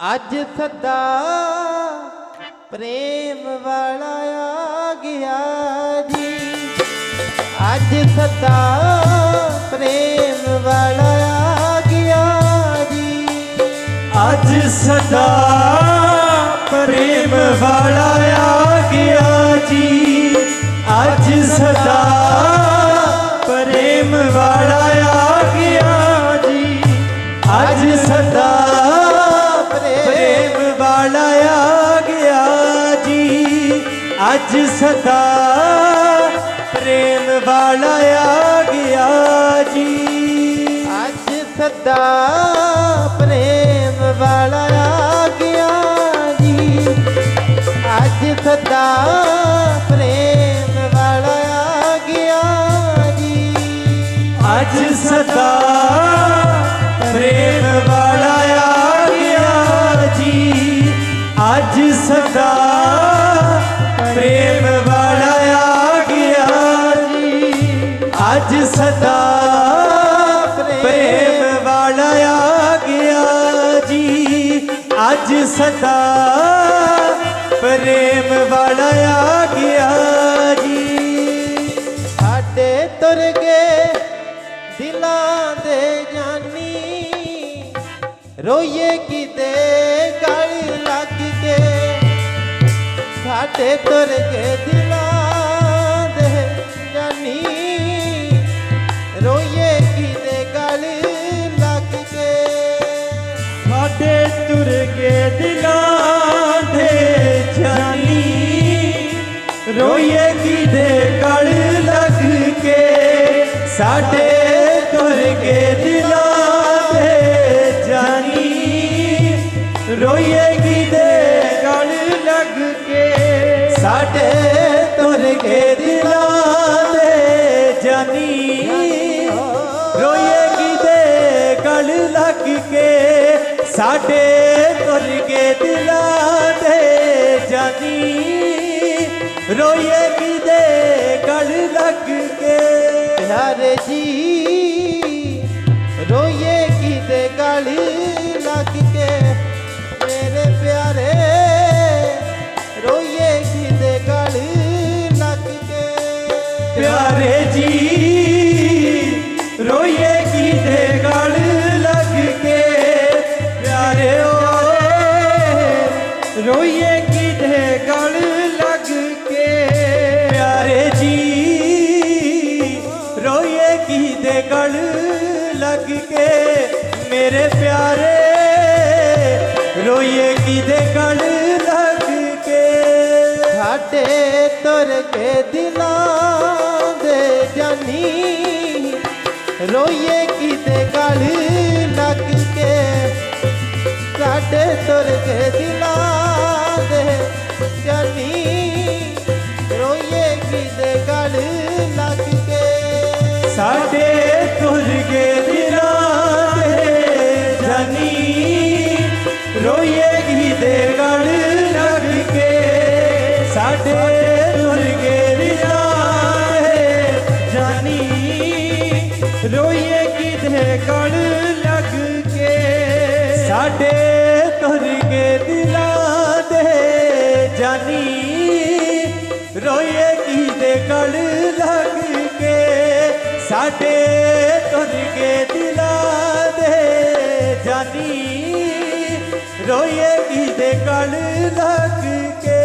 ਅੱਜ ਸਦਾ ਪ੍ਰੇਮ ਵਾਲਾ ਆ ਗਿਆ ਜੀ। ਅੱਜ ਸਦਾ ਪ੍ਰੇਮ ਵਾਲਾ ਆ ਗਿਆ ਜੀ। ਅੱਜ ਸਦਾ ਪ੍ਰੇਮ ਵਾਲਾ ਆ ਗਿਆ ਜੀ। ਅੱਜ ਸਦਾ ਅੱਜ ਸਦਾ ਪ੍ਰੇਮ ਵਾਲਾ ਆ ਗਿਆ ਜੀ। ਅੱਜ ਸਦਾ ਪ੍ਰੇਮ ਵਾਲਾ ਆ ਗਿਆ ਜੀ। ਅੱਜ ਸਦਾ ਪ੍ਰੇਮ ਵਾਲਾ ਆ ਗਿਆ ਜੀ। ਅੱਜ ਸਦਾ ਅੱਜ ਸਦਾ ਪ੍ਰੇਮ ਵਾਲਾ ਆ ਗਿਆ ਜੀ। ਅੱਜ ਸਦਾ ਪ੍ਰੇਮ ਵਾਲਾ ਆ ਗਿਆ ਜੀ। ਸਾਡੇ ਤੁਰ ਗਏ ਦਿਲਾਂ ਦੇ ਜਾਨੀ ਰੋਈਏ ਕਿਤੇ ਗਲ ਲੱਗ ਕੇ। ਸਾਡੇ ਤੁਰ ਗਏ ਦਿਲਾਂ ਤੁਰ ਗਏ ਦਿਲਾਂ ਦੇ ਜਾਨੀ ਰੋਈਏ ਕਿਦੇ ਗਲ ਲੱਗ ਕੇ? ਸਾਡੇ ਤੁਰ ਗਏ ਦਿਲਾਂ ਦੇ ਜਾਨੀ ਰੋਈਏ ਕਿਦੇ ਗਲ ਲੱਗ ਕੇ? ਸਾਡੇ ਤੁਰ ਗਏ ਦਿਲਾਂ ਦੇ ਜਾਨੀ ਰੋਈਏ ਕਿਦੇ ਗਲ ਲੱਗ ਕੇ? ਸਾਡੇ ਤੁਰ ਗਏ ਦਿਲਾਂ ਦੇ ਜਾਨੀ, ਰੋਈਏ ਕਿਦੇ ਗਲ ਲੱਗ ਕੇ? ਪਿਆਰੇ ਜੀ ਰੋਏ ਕਿਤੇ ਗਲ ਲੱਗ ਕੇ? ਮੇਰੇ ਪਿਆਰੇ ਰੋਏ ਕਿਤੇ ਗਲ ਲੱਗ ਕੇ? ਪਿਆਰੇ ਜੀ ਲੱਗ ਕੇ ਮੇਰੇ ਪਿਆਰੇ, ਰੋਈਏ ਕਿਦੇ ਗਲ ਲੱਗ ਕੇ ਸਾਡੇ ਤੁਰ ਕੇ ਦਿਲਾਂ ਦੇ ਜਾਨੀ, ਰੋਈਏ ਕਿਤੇ ਗਲ ਲੱਗ ਕੇ ਸਾਡੇ ਤੁਰ ਕੇ ਦਿਲਾਂ ਰੋਈਏ ਦੇ ਗਲ ਲੱਗ ਕੇ। ਸਾਡੇ ਤੁਰ ਗਏ ਦਿਲਾਂ ਦੇ ਜਾਨੀ ਰੋਈਏ ਦੇ ਗਲ ਲੱਗ ਕੇ। ਸਾਡੇ ਤੁਰ ਗਏ ਦਿਲਾਂ ਦੇ ਜਾਨੀ ਰੋਈਏ ਦੇ ਗਲ ਲੱਗ ਕੇ।